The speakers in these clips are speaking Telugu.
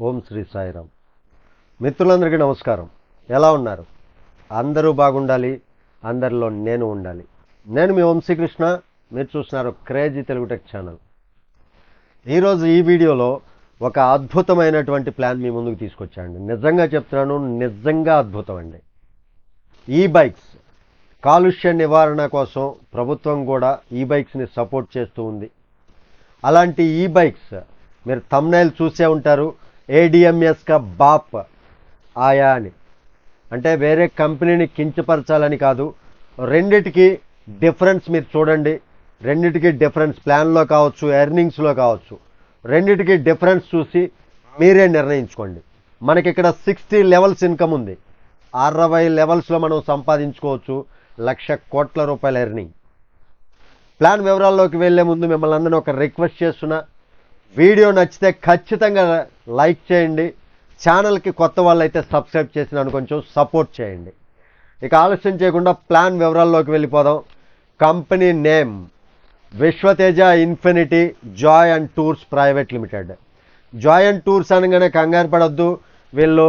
ఓం శ్రీ సాయిరామ్. మిత్రులందరికీ నమస్కారం. ఎలా ఉన్నారు? అందరూ బాగుండాలి అందరిలో నేను ఉండాలి. నేను మీ ఓం శ్రీకృష్ణ మీరు చూస్తున్నారు క్రేజీ తెలుగు టెక్ ఛానల్. ఈరోజు ఈ వీడియోలో ఒక అద్భుతమైనటువంటి ప్లాన్ మీ ముందుకు తీసుకొచ్చానండి. నిజంగా చెప్తున్నాను నిజంగా అద్భుతం అండి. ఈ బైక్స్ కాలుష్య నివారణ కోసం ప్రభుత్వం కూడా ఈ బైక్స్ని సపోర్ట్ చేస్తూ ఉంది. అలాంటి ఈ బైక్స్ మీరు తమ్నైల్ చూసే ఉంటారు ఏడిఎంఎస్ కా బాప్ ఆయా అని. అంటే వేరే కంపెనీని కించపరచాలని కాదు. రెండిటికి డిఫరెన్స్ మీరు చూడండి. రెండిటికి డిఫరెన్స్ ప్లాన్లో కావచ్చు ఎర్నింగ్స్లో కావచ్చు. రెండిటికి డిఫరెన్స్ చూసి మీరే నిర్ణయించుకోండి. మనకి ఇక్కడ సిక్స్టీ లెవెల్స్ ఇన్కమ్ ఉంది. అరవై లెవెల్స్లో మనం సంపాదించుకోవచ్చు. లక్ష కోట్ల రూపాయల ఎర్నింగ్. ప్లాన్ వివరాల్లోకి వెళ్ళే ముందు మిమ్మల్ని అందరినీ ఒక రిక్వెస్ట్ చేస్తున్నా. వీడియో నచ్చితే ఖచ్చితంగా లైక్ చేయండి. ఛానల్కి కొత్త వాళ్ళైతే సబ్స్క్రైబ్ చేసి నన్ను కొంచెం సపోర్ట్ చేయండి. ఇక ఆలస్యం చేయకుండా ప్లాన్ వివరాల్లోకి వెళ్ళిపోదాం. Company name Vishwateja infinity joy and tours private limited. Joy and tours అనగానే కంగారు పడద్దు. వీళ్ళు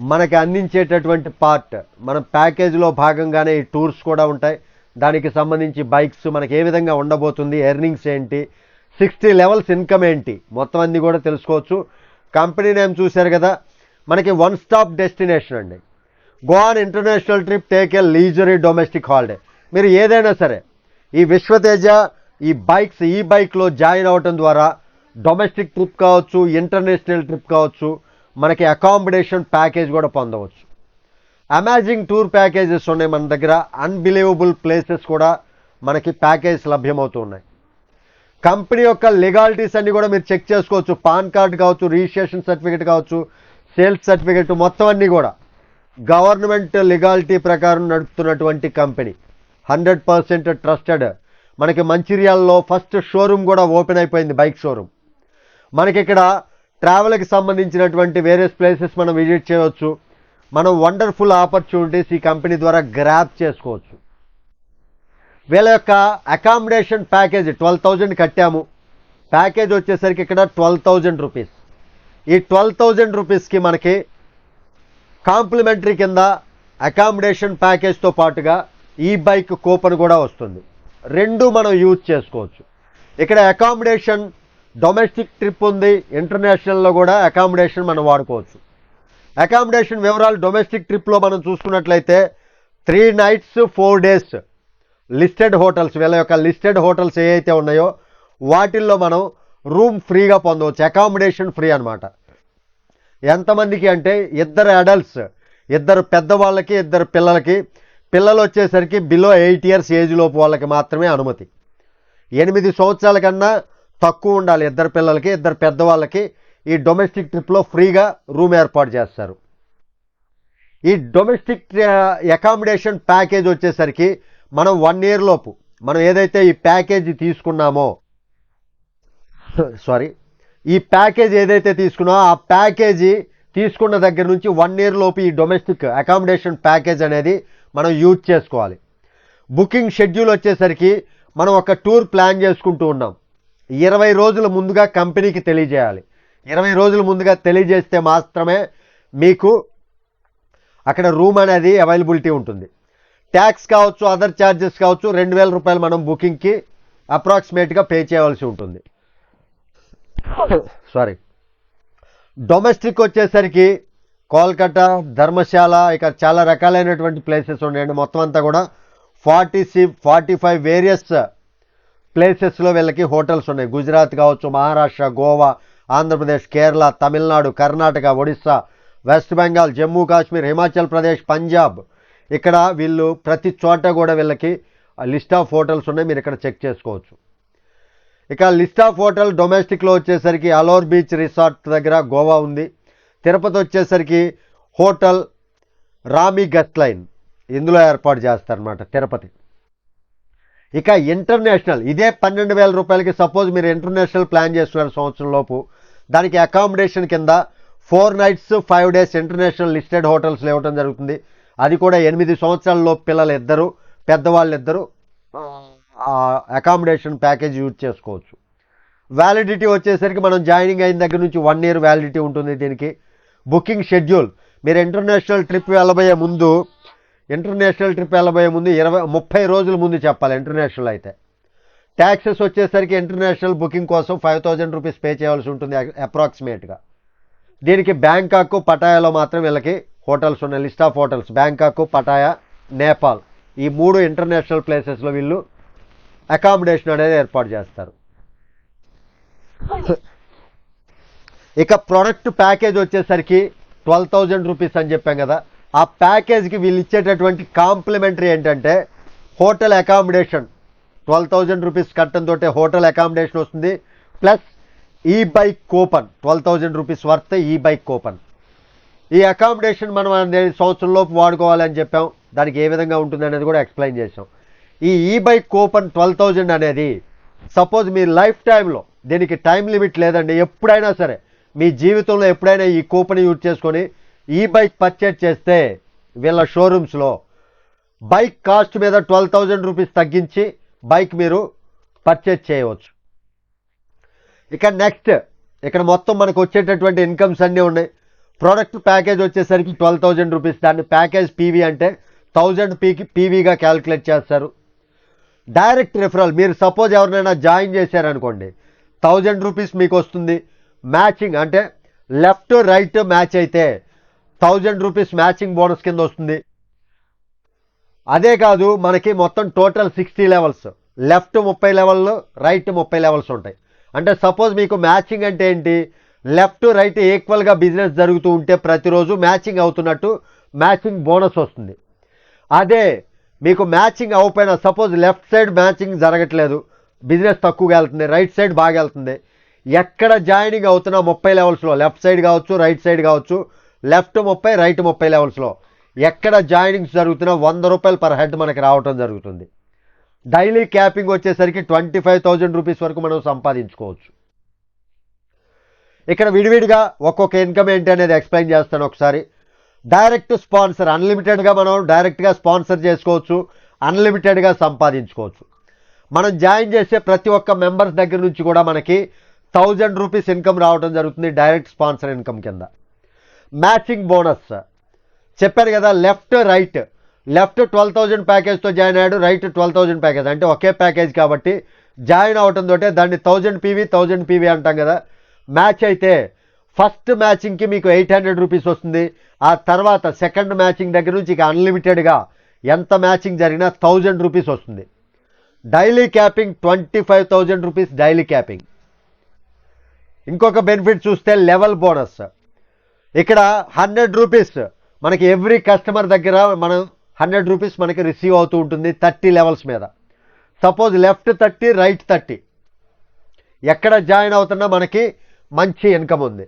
మనకి అందించేటటువంటి పార్ట్ మన ప్యాకేజీలో భాగంగానే ఈ టూర్స్ కూడా ఉంటాయి. దానికి సంబంధించి బైక్స్ మనకి ఏ విధంగా ఉండబోతుంది ఎర్నింగ్స్ ఏంటి సిక్స్టీ లెవెల్స్ ఇన్కమ్ ఏంటి? మొత్తం అన్నీ కూడా తెలుసుకోవచ్చు. కంపెనీ నేమ్ చూశారు కదా మనకి వన్ స్టాప్ డెస్టినేషన్ అండి. Go on international trip take a leisurely domestic holiday. మీరు ఏదైనా సరే ఈ విశ్వతేజ ఈ బైక్స్ ఈ బైక్లో జాయిన్ అవ్వటం ద్వారా డొమెస్టిక్ ట్రిప్ కావచ్చు ఇంటర్నేషనల్ ట్రిప్ కావచ్చు మనకి అకామిడేషన్ ప్యాకేజ్ కూడా పొందవచ్చు. అమాజింగ్ టూర్ ప్యాకేజెస్ ఉన్నాయి మన దగ్గర. అన్బిలీవబుల్ ప్లేసెస్ కూడా మనకి ప్యాకేజ్ లభ్యమవుతూ ఉన్నాయి. కంపెనీ యొక్క లీగాలిటీస్ అన్ని కూడా మీరు చెక్ చేసుకోవచ్చు. పాన్ కార్డ్ కావచ్చు రిజిస్ట్రేషన్ సర్టిఫికేట్ కావచ్చు సేల్స్ సర్టిఫికేట్ మొత్తం అన్నీ కూడా. గవర్నమెంట్ లీగాలిటీ ప్రకారం నడుపుతున్నటువంటి కంపెనీ. Hundred percent trusted. మనకి మంచిర్యాలలో ఫస్ట్ షోరూమ్ కూడా ఓపెన్ అయిపోయింది బైక్ షోరూమ్. మనకి ఇక్కడ ట్రావెల్కి సంబంధించినటువంటి వేరియస్ ప్లేసెస్ మనం విజిట్ చేయవచ్చు. మనం వండర్ఫుల్ ఆపర్చునిటీస్ ఈ కంపెనీ ద్వారా గ్రాప్ చేసుకోవచ్చు. వీళ్ళ యొక్క అకామిడేషన్ ప్యాకేజ్ ట్వెల్వ్ థౌజండ్ కట్టాము. ప్యాకేజ్ వచ్చేసరికి ఇక్కడ ట్వెల్వ్ థౌజండ్ రూపీస్ ఈ ట్వెల్వ్ థౌజండ్ రూపీస్కి మనకి కాంప్లిమెంటరీ కింద అకామిడేషన్ ప్యాకేజ్తో పాటుగా ఈ బైక్ కూపన్ కూడా వస్తుంది. రెండు మనం యూజ్ చేసుకోవచ్చు. ఇక్కడ అకామిడేషన్ డొమెస్టిక్ ట్రిప్ ఉంది ఇంటర్నేషనల్లో కూడా అకామిడేషన్ మనం వాడుకోవచ్చు. అకామిడేషన్ వివరాలు డొమెస్టిక్ ట్రిప్లో మనం చూసుకున్నట్లయితే three nights four days listed hotels వీళ్ళ యొక్క లిస్టెడ్ హోటల్స్ ఏవైతే ఉన్నాయో వాటిల్లో మనం రూమ్ ఫ్రీగా పొందవచ్చు అకామిడేషన్ ఫ్రీ అనమాట ఎంతమందికి అంటే ఇద్దరు అడల్ట్స్ ఇద్దరు పెద్దవాళ్ళకి ఇద్దరు పిల్లలకి పిల్లలు వచ్చేసరికి బిలో ఎయిట్ ఇయర్స్ ఏజ్ లోపు వాళ్ళకి మాత్రమే అనుమతి. ఎనిమిది సంవత్సరాల కన్నా తక్కువ ఉండాలి ఇద్దరు పిల్లలకి ఇద్దరు పెద్దవాళ్ళకి. ఈ డొమెస్టిక్ ట్రిప్లో ఫ్రీగా రూమ్ ఏర్పాటు చేస్తారు. ఈ డొమెస్టిక్ అకామిడేషన్ ప్యాకేజ్ వచ్చేసరికి మనం వన్ ఇయర్ లోపు మనం ఏదైతే ఈ ప్యాకేజీ తీసుకున్నామో సారీ ఈ ప్యాకేజ్ ఏదైతే తీసుకున్నామో ఆ ప్యాకేజీ తీసుకున్న దగ్గర నుంచి వన్ ఇయర్ లోపు ఈ డొమెస్టిక్ అకామిడేషన్ ప్యాకేజ్ అనేది మనం యూజ్ చేసుకోవాలి. బుకింగ్ షెడ్యూల్ వచ్చేసరికి మనం ఒక టూర్ ప్లాన్ చేసుకుంటూ ఉన్నాం. ఇరవై రోజుల ముందుగా కంపెనీకి తెలియజేయాలి. ఇరవై రోజుల ముందుగా తెలియజేస్తే మాత్రమే మీకు అక్కడ రూమ్ అనేది అవైలబిలిటీ ఉంటుంది. ట్యాక్స్ కావచ్చు అదర్ ఛార్జెస్ కావచ్చు రెండు వేల రూపాయలు మనం బుకింగ్కి అప్రాక్సిమేట్గా పే చేయవలసి ఉంటుంది. సారీ డొమెస్టిక్ వచ్చేసరికి కోల్కతా ధర్మశాల ఇక చాలా రకాలైనటువంటి ప్లేసెస్ ఉన్నాయండి. మొత్తం అంతా కూడా ఫార్టీ సి ఫార్టీ ఫైవ్ వేరియస్ ప్లేసెస్లో వీళ్ళకి హోటల్స్ ఉన్నాయి. గుజరాత్ కావచ్చు మహారాష్ట్ర గోవా ఆంధ్రప్రదేశ్ కేరళ తమిళనాడు కర్ణాటక ఒడిస్సా వెస్ట్ బెంగాల్ జమ్మూ కాశ్మీర్ హిమాచల్ ప్రదేశ్ పంజాబ్ ఇక్కడ వీళ్ళు ప్రతి చోట కూడా వీళ్ళకి లిస్ట్ ఆఫ్ హోటల్స్ ఉన్నాయి. మీరు ఇక్కడ చెక్ చేసుకోవచ్చు. ఇక లిస్ట్ ఆఫ్ హోటల్ డొమెస్టిక్లో వచ్చేసరికి అలోర్ బీచ్ రిసార్ట్ దగ్గర గోవా ఉంది. తిరుపతి వచ్చేసరికి హోటల్ రామి గస్ట్ లైన్ ఇందులో ఏర్పాటు చేస్తారనమాట తిరుపతి. ఇక ఇంటర్నేషనల్ ఇదే పన్నెండు వేల రూపాయలకి సపోజ్ మీరు ఇంటర్నేషనల్ ప్లాన్ చేస్తున్నారు సంవత్సరం లోపు. దానికి అకామిడేషన్ కింద four nights five days international listed హోటల్స్లో ఇవ్వడం జరుగుతుంది. అది కూడా ఎనిమిది సంవత్సరాల్లో పిల్లలిద్దరూ పిల్లలు ఇద్దరు అకామిడేషన్ ప్యాకేజ్ యూజ్ చేసుకోవచ్చు. వ్యాలిడిటీ వచ్చేసరికి మనం జాయినింగ్ అయిన దగ్గర నుంచి వన్ ఇయర్ వ్యాలిడిటీ ఉంటుంది దీనికి. బుకింగ్ షెడ్యూల్ మీరు ఇంటర్నేషనల్ ట్రిప్ వెళ్ళబోయే ముందు ఇంటర్నేషనల్ ట్రిప్ వెళ్ళబోయే ముందు ఇరవై ముప్పై రోజుల ముందు చెప్పాలి ఇంటర్నేషనల్ అయితే. ట్యాక్సెస్ వచ్చేసరికి ఇంటర్నేషనల్ బుకింగ్ కోసం ఫైవ్ థౌజండ్ రూపీస్ పే చేయాల్సి ఉంటుంది అప్రాక్సిమేట్గా దీనికి బ్యాంకాక్ పటాయాలో మాత్రం వీళ్ళకి హోటల్స్ ఉన్నాయి list of hotels. Bangkok Pattaya Nepal. ఈ మూడు ఇంటర్నేషనల్ ప్లేసెస్లో వీళ్ళు అకామిడేషన్ అనేది ఏర్పాటు చేస్తారు. ఇక ప్రొడక్ట్ ప్యాకేజ్ వచ్చేసరికి ట్వెల్వ్ థౌజండ్ రూపీస్ అని చెప్పాం కదా. ఆ ప్యాకేజ్కి వీళ్ళు ఇచ్చేటటువంటి కాంప్లిమెంటరీ ఏంటంటే hotel accommodation. Twelve thousand rupees కట్టంతో hotel accommodation వస్తుంది. ప్లస్ ఈ bike coupon. Twelve thousand rupees worth ఈ బైక్ కూపన్. ఈ అకామిడేషన్ మనం సంవత్సరంలోపు వాడుకోవాలని చెప్పాం. దానికి ఏ విధంగా ఉంటుంది అనేది కూడా ఎక్స్ప్లెయిన్ చేసాం ఈ ఈ బైక్ కూపన్ ట్వెల్వ్ థౌజండ్ అనేది సపోజ్ మీ లైఫ్ టైంలో దీనికి టైం లిమిట్ లేదండి ఎప్పుడైనా సరే మీ జీవితంలో ఎప్పుడైనా ఈ కూపన్ యూజ్ చేసుకొని ఈ బైక్ పర్చేజ్ చేస్తే వీళ్ళ షోరూమ్స్లో బైక్ కాస్ట్ మీద ట్వెల్వ్ థౌజండ్ రూపీస్ తగ్గించి బైక్ మీరు పర్చేజ్ చేయవచ్చు. ఇక నెక్స్ట్ ఇక్కడ మొత్తం మనకు వచ్చేటటువంటి ఇన్కమ్స్ అన్నీ ఉన్నాయి. ప్రోడక్ట్ ప్యాకేజ్ వచ్చేసరికి ట్వెల్వ్ థౌజండ్ రూపీస్. దాన్ని ప్యాకేజ్ పీవీ అంటే థౌజండ్ పీకి పీవీగా క్యాలిక్యులేట్ చేస్తారు. డైరెక్ట్ రిఫరల్ మీరు సపోజ్ ఎవరినైనా జాయిన్ చేశారనుకోండి థౌజండ్ రూపీస్ మీకు వస్తుంది. మ్యాచింగ్ అంటే లెఫ్ట్ రైట్ మ్యాచ్ అయితే థౌజండ్ రూపీస్ మ్యాచింగ్ బోనస్ కింద వస్తుంది. అదే కాదు మనకి మొత్తం టోటల్ సిక్స్టీ లెవెల్స్ లెఫ్ట్ ముప్పై లెవెల్ రైట్ ముప్పై లెవెల్స్ ఉంటాయి. అంటే సపోజ్ మీకు మ్యాచింగ్ అంటే ఏంటి? లెఫ్ట్ రైట్ ఈక్వల్గా బిజినెస్ జరుగుతూ ఉంటే ప్రతిరోజు మ్యాచింగ్ అవుతున్నట్టు మ్యాచింగ్ బోనస్ వస్తుంది. అదే మీకు మ్యాచింగ్ అవ్వకపోయినా సపోజ్ లెఫ్ట్ సైడ్ మ్యాచింగ్ జరగట్లేదు బిజినెస్ తక్కువగా వెళ్తుంది రైట్ సైడ్ బాగా వెళ్తుంది. ఎక్కడ జాయినింగ్ అవుతున్నా ముప్పై లెవెల్స్లో లెఫ్ట్ సైడ్ కావచ్చు రైట్ సైడ్ కావచ్చు లెఫ్ట్ ముప్పై రైట్ ముప్పై లెవెల్స్లో ఎక్కడ జాయినింగ్స్ జరుగుతున్నా వంద రూపాయలు పర్ హెడ్ మనకి రావటం జరుగుతుంది. డైలీ క్యాపింగ్ వచ్చేసరికి ట్వంటీ ఫైవ్ థౌజండ్ రూపీస్ వరకు మనం సంపాదించుకోవచ్చు. ఇక్కడ విడివిడిగా ఒక్కొక్క ఇన్కమ్ ఏంటి అనేది ఎక్స్ప్లెయిన్ చేస్తాను ఒకసారి. డైరెక్ట్ స్పాన్సర్ అన్లిమిటెడ్గా మనం డైరెక్ట్గా స్పాన్సర్ చేసుకోవచ్చు అన్లిమిటెడ్గా సంపాదించుకోవచ్చు. మనం జాయిన్ చేసే ప్రతి ఒక్క మెంబర్స్ దగ్గర నుంచి కూడా మనకి థౌజండ్ రూపీస్ ఇన్కమ్ రావడం జరుగుతుంది డైరెక్ట్ స్పాన్సర్ ఇన్కమ్ కింద. మ్యాచింగ్ బోనస్ చెప్పాను కదా left right left twelve thousand ప్యాకేజ్తో join అయ్యాడు రైట్ ట్వెల్వ్ థౌజండ్ ప్యాకేజ్ అంటే ఒకే ప్యాకేజ్ కాబట్టి జాయిన్ అవటంతో దాన్ని థౌజండ్ పీవీ థౌజండ్ పీవీ అంటాం కదా. మ్యాచ్ అయితే ఫస్ట్ మ్యాచింగ్కి మీకు ఎయిట్ హండ్రెడ్ రూపీస్ వస్తుంది. ఆ తర్వాత సెకండ్ మ్యాచింగ్ దగ్గర నుంచి ఇక అన్లిమిటెడ్గా ఎంత మ్యాచింగ్ జరిగినా థౌజండ్ రూపీస్ వస్తుంది. Daily capping twenty five thousand rupees daily capping. ఇంకొక బెనిఫిట్ చూస్తే లెవెల్ బోనస్. ఇక్కడ హండ్రెడ్ రూపీస్ మనకి ఎవ్రీ కస్టమర్ దగ్గర మనం హండ్రెడ్ రూపీస్ మనకి రిసీవ్ అవుతూ ఉంటుంది థర్టీ లెవెల్స్ మీద. Suppose left thirty right thirty. ఎక్కడ జాయిన్ అవుతున్నా మనకి మంచి ఇన్కమ్ ఉంది.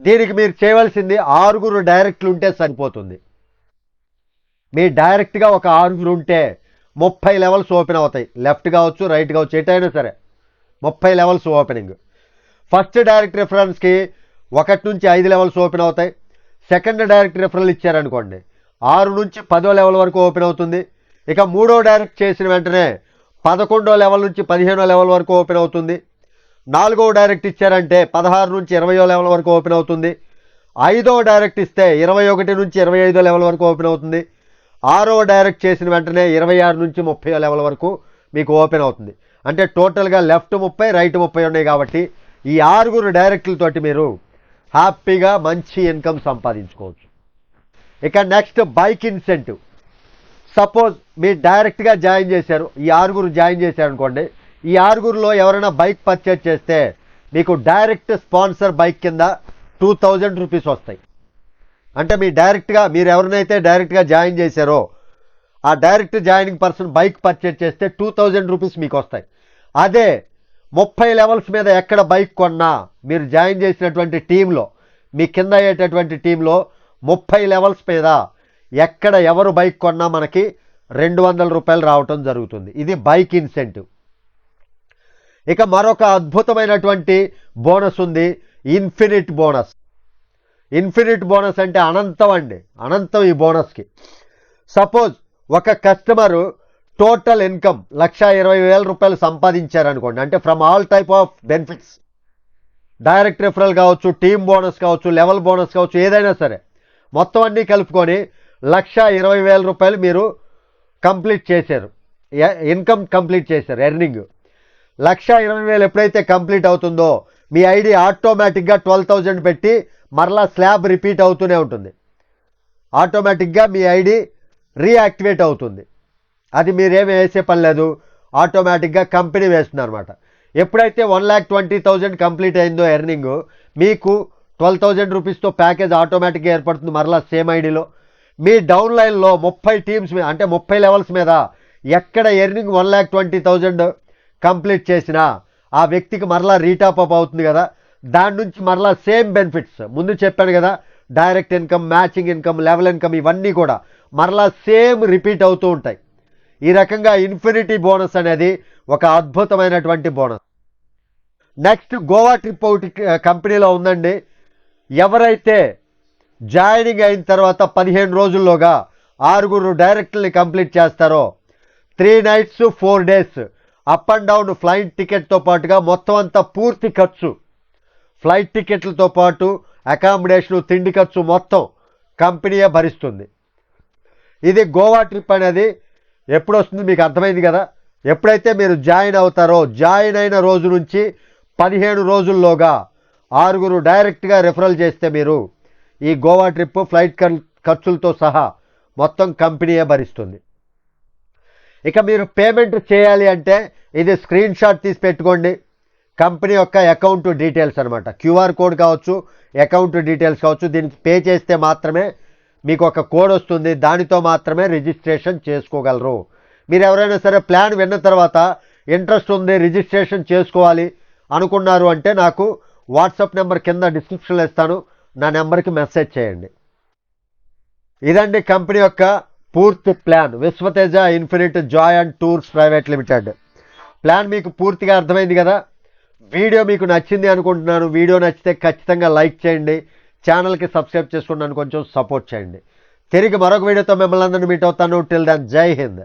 దీనికి మీరు చేయవలసింది ఆరుగురు డైరెక్ట్లు ఉంటే సరిపోతుంది. మీ డైరెక్ట్గా ఒక ఆరుగురు ఉంటే ముప్పై లెవెల్స్ ఓపెన్ అవుతాయి. లెఫ్ట్ కావచ్చు రైట్ కావచ్చు ఎటైనా సరే. ముప్పై లెవెల్స్ ఓపెనింగ్. ఫస్ట్ డైరెక్ట్ రిఫరెన్స్కి ఒకటి నుంచి ఐదు లెవెల్స్ ఓపెన్ అవుతాయి. సెకండ్ డైరెక్ట్ రిఫరల్ ఇచ్చారనుకోండి ఆరు నుంచి పదో లెవెల్ వరకు ఓపెన్ అవుతుంది. ఇక మూడో డైరెక్ట్ చేసిన వెంటనే పదకొండో లెవెల్ నుంచి పదిహేనో లెవెల్ వరకు ఓపెన్ అవుతుంది. నాలుగో డైరెక్ట్ ఇచ్చారంటే పదహారు నుంచి ఇరవయో లెవెల్ వరకు ఓపెన్ అవుతుంది. ఐదో డైరెక్ట్ ఇస్తే ఇరవై ఒకటి నుంచి ఇరవై ఐదో లెవెల్ వరకు ఓపెన్ అవుతుంది. ఆరో డైరెక్ట్ చేసిన వెంటనే ఇరవై ఆరు నుంచి ముప్పై లెవెల్ వరకు మీకు ఓపెన్ అవుతుంది. అంటే టోటల్గా లెఫ్ట్ ముప్పై రైట్ ముప్పై ఉన్నాయి కాబట్టి ఈ ఆరుగురు డైరెక్టులతోటి మీరు హ్యాపీగా మంచి ఇన్కమ్ సంపాదించుకోవచ్చు. ఇక నెక్స్ట్ బైక్ ఇన్సెంటివ్. సపోజ్ మీరు డైరెక్ట్గా జాయిన్ చేశారు ఈ ఆరుగురు జాయిన్ చేశారు అనుకోండి ఈ ఆరుగురులో ఎవరైనా బైక్ పర్చేజ్ చేస్తే మీకు డైరెక్ట్ స్పాన్సర్ బైక్ కింద టూ థౌజండ్ రూపీస్ వస్తాయి. అంటే మీ డైరెక్ట్గా మీరు ఎవరినైతే డైరెక్ట్గా జాయిన్ చేశారో ఆ direct joining person bike purchase చేస్తే టూ థౌజండ్ రూపీస్ మీకు వస్తాయి. అదే ముప్పై లెవెల్స్ మీద ఎక్కడ బైక్ కొన్నా మీరు జాయిన్ చేసినటువంటి టీంలో మీ కింద అయ్యేటటువంటి టీంలో ముప్పై లెవెల్స్ మీద ఎక్కడ ఎవరు బైక్ కొన్నా మనకి రెండు వందల రూపాయలు రావటం జరుగుతుంది. ఇది బైక్ ఇన్సెంటివ్ ఇక మరొక అద్భుతమైనటువంటి బోనస్ ఉంది. Infinite bonus. ఇన్ఫినిట్ బోనస్ అంటే అనంతం అండి. అనంతం ఈ బోనస్కి. సపోజ్ ఒక కస్టమరు టోటల్ ఇన్కమ్ లక్ష ఇరవై వేల రూపాయలు సంపాదించారనుకోండి. అంటే from all type of benefits. Direct referral కావచ్చు టీమ్ బోనస్ కావచ్చు లెవెల్ బోనస్ కావచ్చు ఏదైనా సరే. మొత్తం అన్నీ కలుపుకొని లక్ష ఇరవై వేల రూపాయలు మీరు కంప్లీట్ చేశారు. ఇన్కమ్ కంప్లీట్ చేశారు ఎర్నింగ్. లక్ష ఇరవై వేలు ఎప్పుడైతే కంప్లీట్ అవుతుందో మీ ఐడి ఆటోమేటిక్గా ట్వెల్వ్ థౌజండ్ పెట్టి మరలా స్లాబ్ రిపీట్ అవుతూనే ఉంటుంది. ఆటోమేటిక్గా మీ ఐడి రీయాక్టివేట్ అవుతుంది. అది మీరేమి వేసే పని లేదు. ఆటోమేటిక్గా కంపెనీ వేస్తుంది అనమాట ఎప్పుడైతే one lakh twenty thousand complete అయిందో ఎర్నింగ్ మీకు ట్వెల్వ్ థౌజండ్ రూపీస్తో ప్యాకేజ్ ఆటోమేటిక్గా ఏర్పడుతుంది మరలా సేమ్ ఐడిలో. మీ డౌన్ లైన్లో ముప్పై టీమ్స్ మీద అంటే ముప్పై లెవెల్స్ మీద ఎక్కడ earning one lakh twenty thousand complete చేసినా ఆ వ్యక్తికి మరలా రీటాప్ అప్ అవుతుంది కదా. దాని నుంచి మరలా సేమ్ బెనిఫిట్స్. ముందు చెప్పాను కదా direct income matching income level income ఇవన్నీ కూడా మరలా సేమ్ రిపీట్ అవుతూ ఉంటాయి. ఈ రకంగా ఇన్ఫినిటీ బోనస్ అనేది ఒక అద్భుతమైనటువంటి బోనస్. నెక్స్ట్ గోవా ట్రిప్ ఒకటి కంపెనీలో ఉందండి. ఎవరైతే జాయినింగ్ అయిన తర్వాత పదిహేను రోజుల్లోగా ఆరుగురు డైరెక్టర్ని కంప్లీట్ చేస్తారో three nights four days up and down flight టికెట్తో పాటుగా మొత్తం అంతా పూర్తి ఖర్చు. ఫ్లైట్ టికెట్లతో పాటు అకామిడేషను తిండి ఖర్చు మొత్తం కంపెనీయే భరిస్తుంది. ఇది గోవా ట్రిప్ అనేది ఎప్పుడు వస్తుంది మీకు అర్థమైంది కదా? ఎప్పుడైతే మీరు జాయిన్ అవుతారో జాయిన్ అయిన రోజు నుంచి పదిహేను రోజుల్లోగా ఆరుగురు డైరెక్ట్గా రెఫరల్ చేస్తే మీరు ఈ గోవా ట్రిప్ ఫ్లైట్ ఖర్చులతో సహా మొత్తం కంపెనీయే భరిస్తుంది. ఇక మీరు పేమెంట్ చేయాలి అంటే ఇది స్క్రీన్ షాట్ తీసి పెట్టుకోండి. కంపెనీ యొక్క అకౌంట్ డీటెయిల్స్ అనమాట క్యూఆర్ కోడ్ కావచ్చు అకౌంట్ డీటెయిల్స్ కావచ్చు దీనికి పే చేస్తే మాత్రమే మీకు ఒక కోడ్ వస్తుంది. దానితో మాత్రమే రిజిస్ట్రేషన్ చేసుకోగలరు. మీరు ఎవరైనా సరే ప్లాన్ విన్న తర్వాత ఇంట్రెస్ట్ ఉంది రిజిస్ట్రేషన్ చేసుకోవాలి అనుకున్నారు అంటే నాకు వాట్సాప్ నెంబర్ కింద డిస్క్రిప్షన్లో ఇస్తాను. నా నెంబర్కి మెసేజ్ చేయండి. ఇదండి కంపెనీ యొక్క పూర్తి plan. Vishwateja infinite joy and tours private limited. Plan మీకు పూర్తిగా అర్థమైంది కదా? వీడియో మీకు నచ్చింది అనుకుంటున్నాను. వీడియో నచ్చితే ఖచ్చితంగా లైక్ చేయండి. ఛానల్కి సబ్స్క్రైబ్ చేసుకున్నాను కొంచెం సపోర్ట్ చేయండి. తిరిగి మరొక వీడియోతో మిమ్మల్ని అందరినీ మీట్ అవుతాను. టిల్ దాన్ జై హింద్.